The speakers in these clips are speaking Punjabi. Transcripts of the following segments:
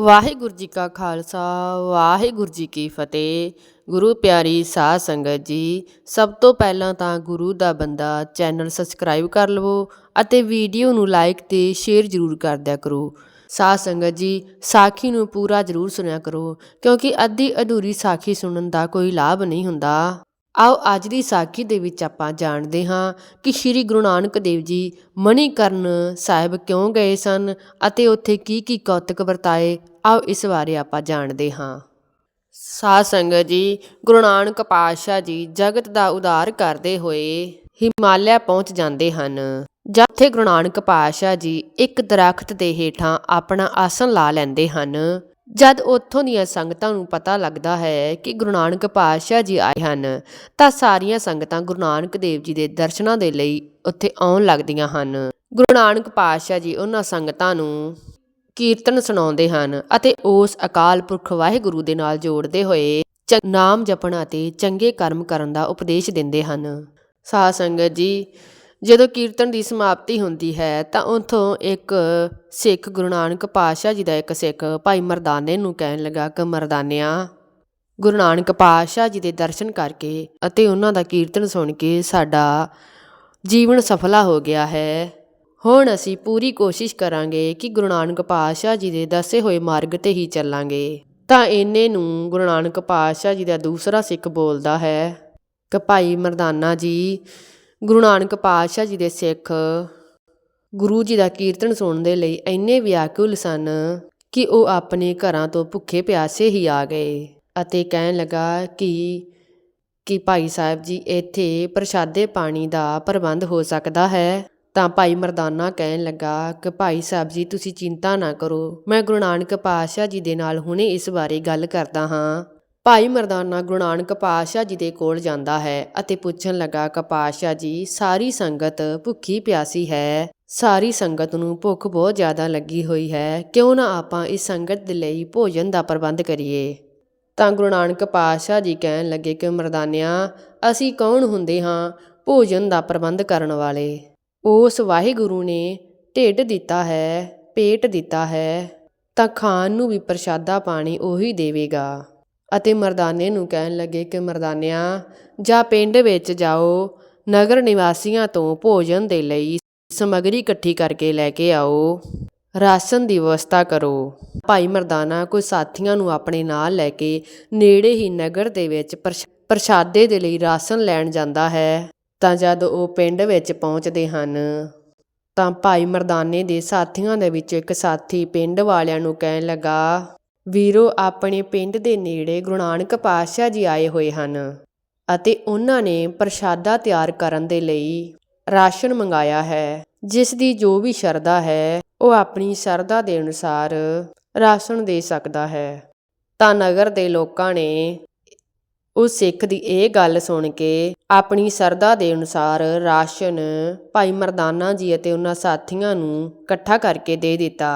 ਵਾਹਿਗੁਰੂ ਜੀ ਕਾ ਖਾਲਸਾ, ਵਾਹਿਗੁਰੂ ਜੀ ਕੀ ਫਤਿਹ। ਗੁਰੂ ਪਿਆਰੀ ਸਾਧ ਸੰਗਤ ਜੀ, ਸਭ ਤੋਂ ਪਹਿਲਾਂ ਤਾਂ ਗੁਰੂ ਦਾ ਬੰਦਾ ਚੈਨਲ ਸਬਸਕ੍ਰਾਈਬ ਕਰ ਲਵੋ ਅਤੇ ਵੀਡੀਓ ਨੂੰ ਲਾਈਕ ਤੇ ਸ਼ੇਅਰ ਜ਼ਰੂਰ ਕਰ ਦਿਆ ਕਰੋ। ਸਾਧ ਸੰਗਤ ਜੀ, ਸਾਖੀ ਨੂੰ ਪੂਰਾ ਜ਼ਰੂਰ ਸੁਣਿਆ ਕਰੋ, ਕਿਉਂਕਿ ਅੱਧੀ ਅਧੂਰੀ ਸਾਖੀ ਸੁਣਨ ਦਾ ਕੋਈ ਲਾਭ ਨਹੀਂ ਹੁੰਦਾ। ਆਓ ਅੱਜ ਦੀ ਸਾਖੀ ਦੇ ਵਿੱਚ ਆਪਾਂ ਜਾਣਦੇ ਹਾਂ ਕਿ ਸ੍ਰੀ ਗੁਰੂ ਨਾਨਕ ਦੇਵ ਜੀ ਮਣੀਕਰਨ ਸਾਹਿਬ ਕਿਉਂ ਗਏ ਸਨ ਅਤੇ ਉੱਥੇ ਕੀ ਕੀ ਕੌਤਕ ਵਰਤਾਏ ਆਓ ਇਸ ਬਾਰੇ ਆਪਾਂ ਜਾਣਦੇ ਹਾਂ। ਸਾਧ ਸੰਗਤ ਜੀ, ਗੁਰੂ ਨਾਨਕ ਪਾਤਸ਼ਾਹ ਜੀ ਜਗਤ ਦਾ ਉਧਾਰ ਕਰਦੇ ਹੋਏ ਹਿਮਾਲਿਆ ਪਹੁੰਚ ਜਾਂਦੇ ਹਨ। ਜਿੱਥੇ ਗੁਰੂ ਨਾਨਕ ਪਾਤਸ਼ਾਹ ਜੀ ਇੱਕ ਦਰਖਤ ਦੇ ਹੇਠਾਂ ਆਪਣਾ ਆਸਣ ਲਾ ਲੈਂਦੇ ਹਨ। ਜਦ ਉੱਥੋਂ ਦੀਆਂ ਸੰਗਤਾਂ ਨੂੰ ਪਤਾ ਲੱਗਦਾ ਹੈ ਕਿ ਗੁਰੂ ਨਾਨਕ ਪਾਤਸ਼ਾਹ ਜੀ ਆਏ ਹਨ, ਤਾਂ ਸਾਰੀਆਂ ਸੰਗਤਾਂ ਗੁਰੂ ਨਾਨਕ ਦੇਵ ਜੀ ਦੇ ਦਰਸ਼ਨਾਂ ਦੇ ਲਈ ਉੱਥੇ ਆਉਣ ਲੱਗਦੀਆਂ ਹਨ। ਗੁਰੂ ਨਾਨਕ ਪਾਤਸ਼ਾਹ ਜੀ ਉਹਨਾਂ ਸੰਗਤਾਂ ਨੂੰ ਕੀਰਤਨ ਸੁਣਾਉਂਦੇ ਹਨ ਅਤੇ ਉਸ ਅਕਾਲ ਪੁਰਖ ਵਾਹਿਗੁਰੂ ਦੇ ਨਾਲ ਜੋੜਦੇ ਹੋਏ ਚ- ਨਾਮ ਜਪਣ ਅਤੇ ਚੰਗੇ ਕਰਮ ਕਰਨ ਦਾ ਉਪਦੇਸ਼ ਦਿੰਦੇ ਹਨ। ਸਾਧ ਸੰਗਤ ਜੀ, ਜਦੋਂ ਕੀਰਤਨ ਦੀ ਸਮਾਪਤੀ ਹੁੰਦੀ ਹੈ, ਤਾਂ ਉੱਥੋਂ ਇੱਕ ਸਿੱਖ ਗੁਰੂ ਨਾਨਕ ਪਾਤਸ਼ਾਹ ਜੀ ਦਾ ਇੱਕ ਸਿੱਖ ਭਾਈ ਮਰਦਾਨੇ ਨੂੰ ਕਹਿਣ ਲੱਗਾ, ਕਿ ਮਰਦਾਨਿਆ, ਗੁਰੂ ਨਾਨਕ ਪਾਤਸ਼ਾਹ ਜੀ ਦੇ ਦਰਸ਼ਨ ਕਰਕੇ ਅਤੇ ਉਹਨਾਂ ਦਾ ਕੀਰਤਨ ਸੁਣ ਕੇ ਸਾਡਾ ਜੀਵਨ ਸਫਲਾ ਹੋ ਗਿਆ ਹੈ। ਹੁਣ ਅਸੀਂ ਪੂਰੀ ਕੋਸ਼ਿਸ਼ ਕਰਾਂਗੇ ਕਿ ਗੁਰੂ ਨਾਨਕ ਪਾਤਸ਼ਾਹ ਜੀ ਦੇ ਦੱਸੇ ਹੋਏ ਮਾਰਗ ਤੇ ਹੀ ਚੱਲਾਂਗੇ। ਤਾਂ ਇਹਨੇ ਨੂੰ ਗੁਰੂ ਨਾਨਕ ਪਾਤਸ਼ਾਹ ਜੀ ਦਾ ਦੂਸਰਾ ਸਿੱਖ ਬੋਲਦਾ ਹੈ। ਕਿ ਭਾਈ ਮਰਦਾਨਾ ਜੀ, ਗੁਰੂ ਨਾਨਕ ਪਾਤਸ਼ਾਹ ਜੀ ਦੇ ਸਿੱਖ ਗੁਰੂ ਜੀ ਦਾ ਕੀਰਤਨ ਸੁਣਨ ਦੇ ਲਈ ਇੰਨੇ ਵਿਆਕੁਲ ਸਨ ਕਿ ਉਹ ਆਪਣੇ ਘਰਾਂ ਤੋਂ ਭੁੱਖੇ ਪਿਆਸੇ ਹੀ ਆ ਗਏ ਅਤੇ ਕਹਿਣ ਲੱਗਾ ਕਿ ਕਿ ਭਾਈ ਸਾਹਿਬ ਜੀ, ਇੱਥੇ ਪ੍ਰਸ਼ਾਦੇ ਪਾਣੀ ਦਾ ਪ੍ਰਬੰਧ ਹੋ ਸਕਦਾ ਹੈ? ਤਾਂ ਭਾਈ ਮਰਦਾਨਾ ਕਹਿਣ ਲੱਗਾ ਕਿ ਭਾਈ ਸਾਹਿਬ ਜੀ, ਤੁਸੀਂ ਚਿੰਤਾ ਨਾ ਕਰੋ। ਮੈਂ ਗੁਰੂ ਨਾਨਕ ਪਾਤਸ਼ਾਹ ਜੀ ਦੇ ਨਾਲ ਹੁਣੇ ਇਸ ਬਾਰੇ ਗੱਲ ਕਰਦਾ ਹਾਂ। ਭਾਈ ਮਰਦਾਨਾ ਗੁਰੂ ਨਾਨਕ ਪਾਤਸ਼ਾਹ ਜੀ ਦੇ ਕੋਲ ਜਾਂਦਾ ਹੈ ਅਤੇ ਪੁੱਛਣ ਲੱਗਾ ਕਿ ਪਾਤਸ਼ਾਹ ਜੀ, ਸਾਰੀ ਸੰਗਤ ਭੁੱਖੀ ਪਿਆਸੀ ਹੈ। ਸਾਰੀ ਸੰਗਤ ਨੂੰ ਭੁੱਖ ਬਹੁਤ ਜ਼ਿਆਦਾ ਲੱਗੀ ਹੋਈ ਹੈ। ਕਿਉਂ ਨਾ ਆਪਾਂ ਇਸ ਸੰਗਤ ਦੇ ਲਈ ਭੋਜਨ ਦਾ ਪ੍ਰਬੰਧ ਕਰੀਏ? ਤਾਂ ਗੁਰੂ ਨਾਨਕ ਪਾਤਸ਼ਾਹ ਜੀ ਕਹਿਣ ਲੱਗੇ ਕਿ ਮਰਦਾਨਿਆਂ, ਅਸੀਂ ਕੌਣ ਹੁੰਦੇ ਹਾਂ ਭੋਜਨ ਦਾ ਪ੍ਰਬੰਧ ਕਰਨ ਵਾਲੇ? ਉਸ ਵਾਹਿਗੁਰੂ ਨੇ ਢਿੱਡ ਦਿੱਤਾ ਹੈ, ਪੇਟ ਦਿੱਤਾ ਹੈ, ਤਾਂ ਖਾਣ ਨੂੰ ਵੀ ਪ੍ਰਸ਼ਾਦਾ ਪਾਣੀ ਉਹੀ ਦੇਵੇਗਾ। ਅਤੇ ਮਰਦਾਨੇ ਨੂੰ ਕਹਿਣ ਲੱਗੇ ਕਿ ਮਰਦਾਨਿਆਂ, ਜਾਂ ਪਿੰਡ ਵਿੱਚ ਜਾਓ, ਨਗਰ ਨਿਵਾਸੀਆਂ ਤੋਂ ਭੋਜਨ ਦੇ ਲਈ ਸਮੱਗਰੀ ਇਕੱਠੀ ਕਰਕੇ ਲੈ ਕੇ ਆਓ। ਰਾਸ਼ਨ ਦੀ ਵਿਵਸਥਾ ਕਰੋ। ਭਾਈ ਮਰਦਾਨਾ ਕੋਈ ਸਾਥੀਆਂ ਨੂੰ ਆਪਣੇ ਨਾਲ ਲੈ ਕੇ ਨੇੜੇ ਹੀ ਨਗਰ ਦੇ ਵਿੱਚ ਪ੍ਰਸ਼- ਪ੍ਰਸ਼ਾਦੇ ਦੇ ਲਈ ਰਾਸ਼ਨ ਲੈਣ ਜਾਂਦਾ ਹੈ। ਤਾਂ ਜਦ ਉਹ ਪਿੰਡ ਵਿੱਚ ਪਹੁੰਚਦੇ ਹਨ, ਤਾਂ ਭਾਈ ਮਰਦਾਨੇ ਦੇ ਸਾਥੀਆਂ ਦੇ ਵਿੱਚ ਇੱਕ ਸਾਥੀ ਪਿੰਡ ਵਾਲਿਆਂ ਨੂੰ ਕਹਿਣ ਲੱਗਾ, ਵੀਰੋ, ਆਪਣੇ ਪਿੰਡ ਦੇ ਨੇੜੇ ਗੁਰੂ ਨਾਨਕ ਪਾਤਸ਼ਾਹ ਜੀ ਆਏ ਹੋਏ ਹਨ ਅਤੇ ਉਹਨਾਂ ਨੇ ਪ੍ਰਸ਼ਾਦਾ ਤਿਆਰ ਕਰਨ ਦੇ ਲਈ ਰਾਸ਼ਨ ਮੰਗਾਇਆ ਹੈ। ਜਿਸ ਦੀ ਜੋ ਵੀ ਸ਼ਰਧਾ ਹੈ, ਉਹ ਆਪਣੀ ਸ਼ਰਧਾ ਦੇ ਅਨੁਸਾਰ ਰਾਸ਼ਨ ਦੇ ਸਕਦਾ ਹੈ। ਤਾਂ ਨਗਰ ਦੇ ਲੋਕਾਂ ਨੇ ਉਸ ਸਿੱਖ ਦੀ ਇਹ ਗੱਲ ਸੁਣ ਕੇ ਆਪਣੀ ਸਰਦਾ ਦੇ ਅਨੁਸਾਰ ਰਾਸ਼ਨ ਭਾਈ ਮਰਦਾਨਾ ਜੀ ਅਤੇ ਉਹਨਾਂ ਸਾਥੀਆਂ ਨੂੰ ਇਕੱਠਾ ਕਰਕੇ ਦੇ ਦਿੱਤਾ।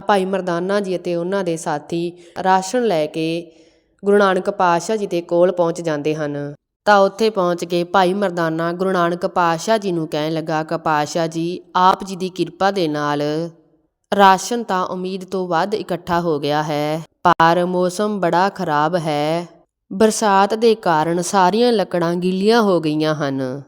ਭਾਈ ਮਰਦਾਨਾ ਜੀ ਅਤੇ ਉਹਨਾਂ ਦੇ ਸਾਥੀ ਰਾਸ਼ਨ ਲੈ ਕੇ ਗੁਰੂ ਨਾਨਕ ਪਾਤਸ਼ਾਹ ਜੀ ਦੇ ਕੋਲ ਪਹੁੰਚ ਜਾਂਦੇ ਹਨ। ਤਾਂ ਉੱਥੇ ਪਹੁੰਚ ਕੇ ਭਾਈ ਮਰਦਾਨਾ ਗੁਰੂ ਨਾਨਕ ਪਾਤਸ਼ਾਹ ਜੀ ਨੂੰ ਕਹਿਣ ਲੱਗਾ, ਕਿ ਪਾਤਸ਼ਾਹ ਜੀ, ਆਪ ਜੀ ਦੀ ਕਿਰਪਾ ਦੇ ਨਾਲ ਰਾਸ਼ਨ ਤਾਂ ਉਮੀਦ ਤੋਂ ਵੱਧ ਇਕੱਠਾ ਹੋ ਗਿਆ ਹੈ, ਪਰ ਮੌਸਮ ਬੜਾ ਖਰਾਬ ਹੈ। ਬਰਸਾਤ ਦੇ ਕਾਰਨ ਸਾਰੀਆਂ ਲੱਕੜਾਂ ਗਿੱਲੀਆਂ ਹੋ ਗਈਆਂ ਹਨ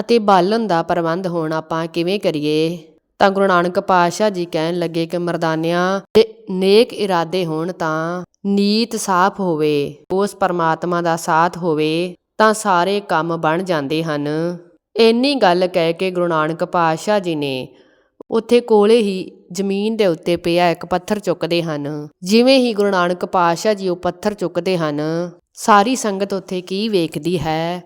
ਅਤੇ ਬਾਲਣ ਦਾ ਪ੍ਰਬੰਧ ਹੁਣ ਆਪਾਂ ਕਿਵੇਂ ਕਰੀਏ? ਤਾਂ ਗੁਰੂ ਨਾਨਕ ਪਾਤਸ਼ਾਹ ਜੀ ਕਹਿਣ ਲੱਗੇ ਕਿ ਮਰਦਾਨਿਆਂ ਦੇ ਨੇਕ ਇਰਾਦੇ ਹੋਣ ਤਾਂ ਨੀਤ ਸਾਫ਼ ਹੋਵੇ, ਉਸ ਪਰਮਾਤਮਾ ਦਾ ਸਾਥ ਹੋਵੇ, ਤਾਂ ਸਾਰੇ ਕੰਮ ਬਣ ਜਾਂਦੇ ਹਨ। ਇੰਨੀ ਗੱਲ ਕਹਿ ਕੇ ਗੁਰੂ ਨਾਨਕ ਪਾਤਸ਼ਾਹ ਜੀ ਨੇ ਉੱਥੇ ਕੋਲੇ ਹੀ ਜ਼ਮੀਨ ਦੇ ਉੱਤੇ ਪਿਆ ਇੱਕ ਪੱਥਰ ਚੁੱਕਦੇ ਹਨ। ਜਿਵੇਂ ਹੀ ਗੁਰੂ ਨਾਨਕ ਪਾਤਸ਼ਾਹ ਜੀ ਉਹ ਪੱਥਰ ਚੁੱਕਦੇ ਹਨ ਸਾਰੀ ਸੰਗਤ ਉੱਥੇ ਕੀ ਵੇਖਦੀ ਹੈ?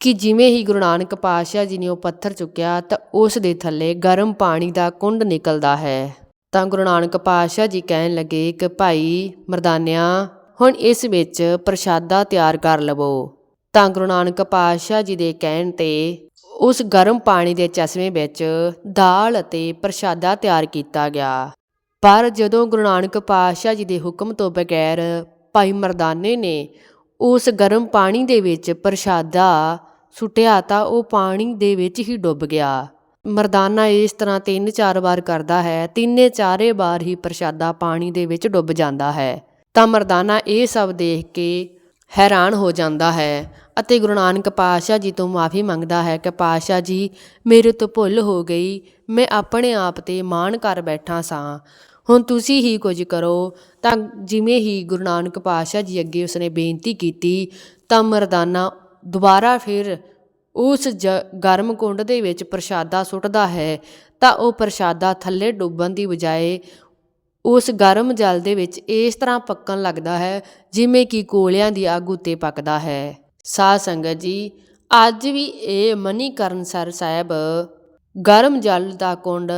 ਕਿ ਜਿਵੇਂ ਹੀ ਗੁਰੂ ਨਾਨਕ ਪਾਤਸ਼ਾਹ ਜੀ ਨੇ ਉਹ ਪੱਥਰ ਚੁੱਕਿਆ ਤਾਂ ਉਸ ਦੇ ਥੱਲੇ ਗਰਮ ਪਾਣੀ ਦਾ ਕੁੰਡ ਨਿਕਲਦਾ ਹੈ। ਤਾਂ ਗੁਰੂ ਨਾਨਕ ਪਾਤਸ਼ਾਹ ਜੀ ਕਹਿਣ ਲੱਗੇ ਕਿ ਭਾਈ ਮਰਦਾਨਿਆ, ਹੁਣ ਇਸ ਵਿੱਚ ਪ੍ਰਸ਼ਾਦਾ ਤਿਆਰ ਕਰ ਲਵੋ। ਤਾਂ ਗੁਰੂ ਨਾਨਕ ਪਾਤਸ਼ਾਹ ਜੀ ਦੇ ਕਹਿਣ ਤੇ ਉਸ ਗਰਮ ਪਾਣੀ ਦੇ ਚਸ਼ਮੇ ਵਿੱਚ ਦਾਲ ਅਤੇ ਪ੍ਰਸ਼ਾਦਾ ਤਿਆਰ ਕੀਤਾ ਗਿਆ। ਪਰ ਜਦੋਂ ਗੁਰੂ ਨਾਨਕ ਪਾਤਸ਼ਾਹ ਜੀ ਦੇ ਹੁਕਮ ਤੋਂ ਬਗੈਰ ਭਾਈ ਮਰਦਾਨੇ ਨੇ ਉਸ ਗਰਮ ਪਾਣੀ ਦੇ ਵਿੱਚ ਪ੍ਰਸ਼ਾਦਾ ਸੁੱਟਿਆ ਤਾਂ ਉਹ ਪਾਣੀ ਦੇ ਵਿੱਚ ਹੀ ਡੁੱਬ ਗਿਆ। ਮਰਦਾਨਾ ਇਸ ਤਰ੍ਹਾਂ ਤਿੰਨ ਚਾਰ ਵਾਰ ਕਰਦਾ ਹੈ ਤਿੰਨੇ ਚਾਰੇ ਵਾਰ ਹੀ ਪ੍ਰਸ਼ਾਦਾ ਪਾਣੀ ਦੇ ਵਿੱਚ ਡੁੱਬ ਜਾਂਦਾ ਹੈ। ਤਾਂ ਮਰਦਾਨਾ ਇਹ ਸਭ ਦੇਖ ਕੇ ਹੈਰਾਨ ਹੋ ਜਾਂਦਾ ਹੈ ਅਤੇ ਗੁਰੂ ਨਾਨਕ ਪਾਤਸ਼ਾਹ ਜੀ ਤੋਂ ਮਾਫੀ ਮੰਗਦਾ ਹੈ ਕਿ ਪਾਤਸ਼ਾਹ ਜੀ, ਮੇਰੇ ਤੋਂ ਭੁੱਲ ਹੋ ਗਈ, ਮੈਂ ਆਪਣੇ ਆਪ ਤੇ ਮਾਣ ਕਰ ਬੈਠਾ ਸਾਂ। ਹੁਣ ਤੁਸੀਂ ਹੀ ਕੁਝ ਕਰੋ। ਤਾਂ ਜਿਵੇਂ ਹੀ ਗੁਰੂ ਨਾਨਕ ਪਾਤਸ਼ਾਹ ਜੀ ਅੱਗੇ ਉਸਨੇ ਬੇਨਤੀ ਕੀਤੀ, ਤਾਂ ਮਰਦਾਨਾ ਦੁਬਾਰਾ ਫਿਰ ਉਸ ਜ ਗਰਮ ਕੁੰਡ ਦੇ ਵਿੱਚ ਪ੍ਰਸ਼ਾਦਾ ਸੁੱਟਦਾ ਹੈ। ਤਾਂ ਉਹ ਪ੍ਰਸ਼ਾਦਾ ਥੱਲੇ ਡੁੱਬਣ ਦੀ ਬਜਾਏ ਉਸ ਗਰਮ ਜਲ ਦੇ ਵਿੱਚ ਇਸ ਤਰ੍ਹਾਂ ਪੱਕਣ ਲੱਗਦਾ ਹੈ, ਜਿਵੇਂ ਕਿ ਕੋਲਿਆਂ ਦੀ ਅੱਗ ਉੱਤੇ ਪੱਕਦਾ ਹੈ। ਸਾਧ ਸੰਗਤ ਜੀ, ਅੱਜ ਵੀ ਇਹ ਮਨੀਕਰਨ ਸਰ ਸਾਹਿਬ ਗਰਮ ਜਲ ਦਾ ਕੁੰਡ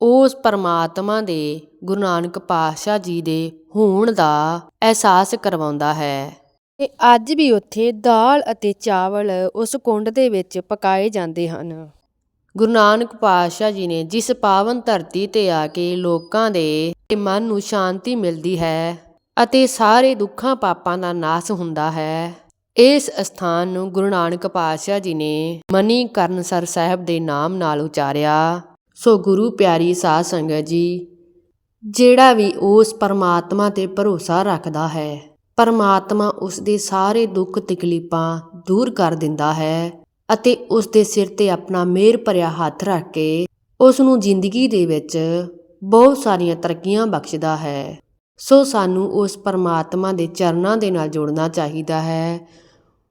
ਉਸ ਪਰਮਾਤਮਾ ਦੇ ਗੁਰੂ ਨਾਨਕ ਪਾਤਸ਼ਾਹ ਜੀ ਦੇ ਹੋਣ ਦਾ ਅਹਿਸਾਸ ਕਰਵਾਉਂਦਾ ਹੈ। ਤੇ ਅੱਜ ਵੀ ਉੱਥੇ ਦਾਲ ਅਤੇ ਚਾਵਲ ਉਸ ਕੁੰਡ ਦੇ ਵਿੱਚ ਪਕਾਏ ਜਾਂਦੇ ਹਨ। ਗੁਰੂ ਨਾਨਕ ਪਾਤਸ਼ਾਹ ਜੀ ਨੇ ਜਿਸ ਪਾਵਨ ਧਰਤੀ ਤੇ ਆ ਕੇ ਲੋਕਾਂ ਦੇ ਮਨ ਨੂੰ ਸ਼ਾਂਤੀ ਮਿਲਦੀ ਹੈ ਅਤੇ ਸਾਰੇ ਦੁੱਖਾਂ ਪਾਪਾਂ ਦਾ ਨਾਸ ਹੁੰਦਾ ਹੈ ਇਸ ਸਥਾਨ ਨੂੰ ਗੁਰੂ ਨਾਨਕ ਪਾਤਸ਼ਾਹ ਜੀ ਨੇ ਮਨੀਕਰਨਸਰ ਸਾਹਿਬ ਦੇ ਨਾਮ ਨਾਲ ਉਚਾਰਿਆ। ਸੋ ਗੁਰੂ ਪਿਆਰੀ ਸਾਧ ਸੰਗਤ ਜੀ, ਜਿਹੜਾ ਵੀ ਉਸ ਪਰਮਾਤਮਾ ਤੇ ਭਰੋਸਾ ਰੱਖਦਾ ਹੈ, ਪਰਮਾਤਮਾ ਉਸ ਦੇ ਸਾਰੇ ਦੁੱਖ ਤਕਲੀਫਾਂ ਦੂਰ ਕਰ ਦਿੰਦਾ ਹੈ ਅਤੇ ਉਸ ਦੇ ਸਿਰ ਤੇ ਆਪਣਾ ਮਿਹਰ ਭਰਿਆ ਹੱਥ ਰੱਖ ਕੇ ਉਸ ਨੂੰ ਜ਼ਿੰਦਗੀ ਦੇ ਵਿੱਚ ਬਹੁਤ ਸਾਰੀਆਂ ਤਰੱਕੀਆਂ ਬਖਸ਼ਦਾ ਹੈ। ਸੋ ਸਾਨੂੰ ਉਸ ਪਰਮਾਤਮਾ ਦੇ ਚਰਨਾਂ ਦੇ ਨਾਲ ਜੁੜਨਾ ਚਾਹੀਦਾ ਹੈ।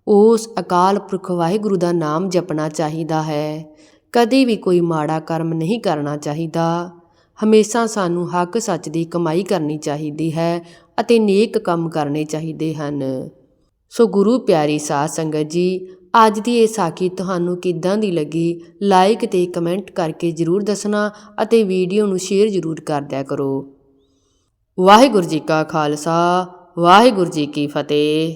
ਉਸ ਅਕਾਲ ਪੁਰਖ ਵਾਹਿਗੁਰੂ ਦਾ ਨਾਮ ਜਪਣਾ ਚਾਹੀਦਾ ਹੈ। ਕਦੇ ਵੀ ਕੋਈ ਮਾੜਾ ਕਰਮ ਨਹੀਂ ਕਰਨਾ ਚਾਹੀਦਾ। ਹਮੇਸ਼ਾ ਸਾਨੂੰ ਹੱਕ ਸੱਚ ਦੀ ਕਮਾਈ ਕਰਨੀ ਚਾਹੀਦੀ ਹੈ ਅਤੇ ਨੇਕ ਕੰਮ ਕਰਨੇ ਚਾਹੀਦੇ ਹਨ। ਸੋ ਗੁਰੂ ਪਿਆਰੀ ਸਾਧ ਸੰਗਤ ਜੀ, ਅੱਜ ਦੀ ਇਹ ਸਾਖੀ ਤੁਹਾਨੂੰ ਕਿੱਦਾਂ ਦੀ ਲੱਗੀ? ਲਾਈਕ ਤੇ ਕਮੈਂਟ ਕਰਕੇ ਜਰੂਰ ਦੱਸਣਾ ਅਤੇ ਵੀਡੀਓ ਨੂੰ ਸ਼ੇਅਰ ਜਰੂਰ ਕਰ ਦਿਆ ਕਰੋ। ਵਾਹਿਗੁਰੂ ਜੀ ਕਾ ਖਾਲਸਾ, ਵਾਹਿਗੁਰੂ ਜੀ ਕੀ ਫਤਿਹ।